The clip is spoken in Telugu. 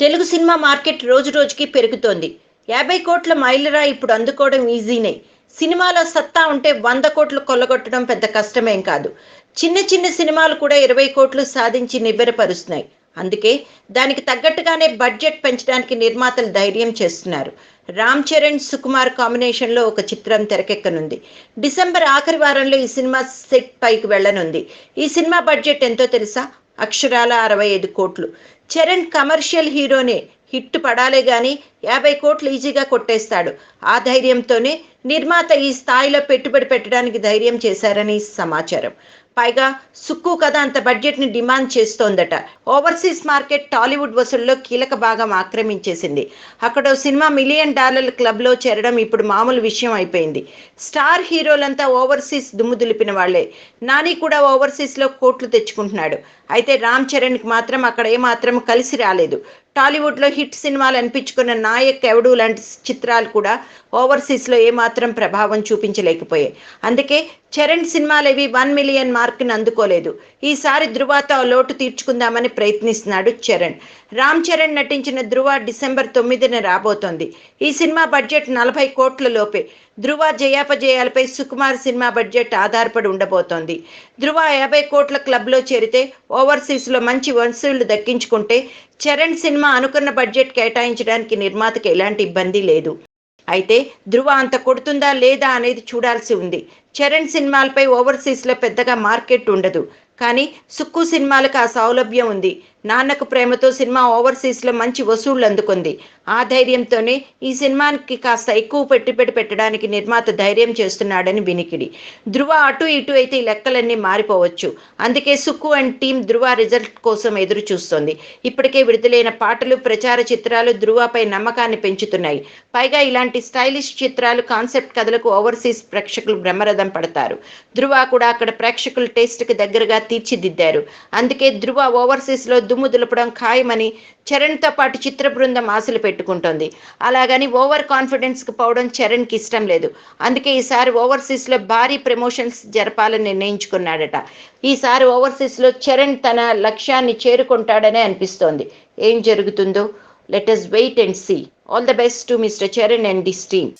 తెలుగు సినిమా మార్కెట్ రోజు రోజుకి పెరుగుతోంది. యాభై కోట్ల మైలురా ఇప్పుడు అందుకోవడం ఈజీనే. సినిమాలో సత్తా ఉంటే వంద కోట్లు కొల్లగొట్టడం పెద్ద కష్టమేం కాదు. చిన్న చిన్న సినిమాలు కూడా ఇరవై కోట్లు సాధించి నివ్వెరపరుస్తున్నాయి అందుకే దానికి తగ్గట్టుగానే బడ్జెట్ పెంచడానికి నిర్మాతలు ధైర్యం చేస్తున్నారు. రామ్ చరణ్ సుకుమార్ కాంబినేషన్లో ఒక చిత్రం తెరకెక్కనుంది. డిసెంబర్ ఆఖరి వారంలో ఈ సినిమా సెట్ పైకి వెళ్ళనుంది. ఈ సినిమా బడ్జెట్ ఎంతో తెలుసా? అక్షరాల అరవై ఐదు కోట్లు. చరణ్ కమర్షియల్ హీరోనే. హిట్ పడాలే గాని యాభై కోట్లు ఈజీగా కొట్టేస్తాడు. ఆ ధైర్యంతోనే నిర్మాత ఈ స్థాయిలో పెట్టుబడి పెట్టడానికి ధైర్యం చేశారని సమాచారం. పైగా సుక్కు కథ అంత బడ్జెట్ని డిమాండ్ చేస్తోందట. ఓవర్సీస్ మార్కెట్ టాలీవుడ్ వసూల్లో కీలక భాగం ఆక్రమించేసింది. అక్కడ సినిమా మిలియన్ డాలర్ల క్లబ్లో చేరడం ఇప్పుడు మామూలు విషయం అయిపోయింది. స్టార్ హీరోలంతా ఓవర్సీస్ దుమ్ము దులిపిన వాళ్ళే నాని కూడా ఓవర్సీస్లో కోట్లు తెచ్చుకుంటున్నాడు. అయితే రామ్ చరణ్కి మాత్రం అక్కడ ఏమాత్రం కలిసి రాలేదు. టాలీవుడ్లో హిట్ సినిమాలు అనిపించుకున్న నాయక్ ఎవడు లాంటి చిత్రాలు కూడా ఓవర్సీస్లో ఏమాత్రం ప్రభావం చూపించలేకపోయాయి. అందుకే చరణ్ సినిమాలేవి వన్ మిలియన్ మార్క్ని అందుకోలేదు. ఈసారి ధృవతో లోటు తీర్చుకుందామని ప్రయత్నిస్తున్నాడు చరణ్. రామ్ చరణ్ నటించిన ధృవ డిసెంబర్ తొమ్మిదిన రాబోతోంది. ఈ సినిమా బడ్జెట్ నలభై కోట్ల లోపే. ధృవ జయాపజయాలపై సుకుమార్ సినిమా బడ్జెట్ ఆధారపడి ఉండబోతోంది. ధృవ యాభై కోట్ల క్లబ్లో చేరితే ఓవర్సీస్లో మంచి వసూళ్ళు దక్కించుకుంటే చరణ్ సినిమా అనుకున్న బడ్జెట్ కేటాయించడానికి నిర్మాతకు ఎలాంటి ఇబ్బంది లేదు. అయితే ధృవ అంత కొడుతుందా లేదా అనేది చూడాల్సి ఉంది. చరణ్ సినిమాలపై ఓవర్సీస్లో పెద్దగా మార్కెట్ ఉండదు. కానీ సుక్కు సినిమాలకు ఆ సౌలభ్యం ఉంది. నాన్నకు ప్రేమతో సినిమా ఓవర్సీస్లో మంచి వసూళ్ళు అందుకుంది. ఆ ధైర్యంతోనే ఈ సినిమాకి కాస్త ఎక్కువ పెట్టుబడి పెట్టడానికి నిర్మాత ధైర్యం చేస్తున్నాడని వినికిడి. ధృవ అటు ఇటు అయితే ఈ లెక్కలన్నీ మారిపోవచ్చు. అందుకే Sukku and team Dhruva result కోసం ఎదురు చూస్తోంది ఇప్పటికే విడుదలైన పాటలు ప్రచార చిత్రాలు ధృవపై నమ్మకాన్ని పెంచుతున్నాయి. పైగా ఇలాంటి స్టైలిష్ చిత్రాలు కాన్సెప్ట్ కథలకు ఓవర్సీస్ ప్రేక్షకులు బ్రహ్మరథం పడతారు. ధృవ కూడా అక్కడ ప్రేక్షకుల టేస్ట్కి దగ్గరగా తీర్చిదిద్దారు. అందుకే ధృవ ఓవర్సీస్లో దుమ్ము దులపడం ఖాయమని చరణ్తో పాటు చిత్ర బృందం ఆశలు పెట్టుకుంటోంది. అలాగని ఓవర్ కాన్ఫిడెన్స్కి పోవడం చరణ్కి ఇష్టం లేదు. అందుకే ఈసారి ఓవర్సీస్లో భారీ ప్రమోషన్స్ జరపాలని నిర్ణయించుకున్నాడట. ఈసారి ఓవర్సీస్లో చరణ్ తన లక్ష్యాన్ని చేరుకుంటాడనే అనిపిస్తోంది. ఏం జరుగుతుందో? Let us wait and see all the best to mister Charan and this team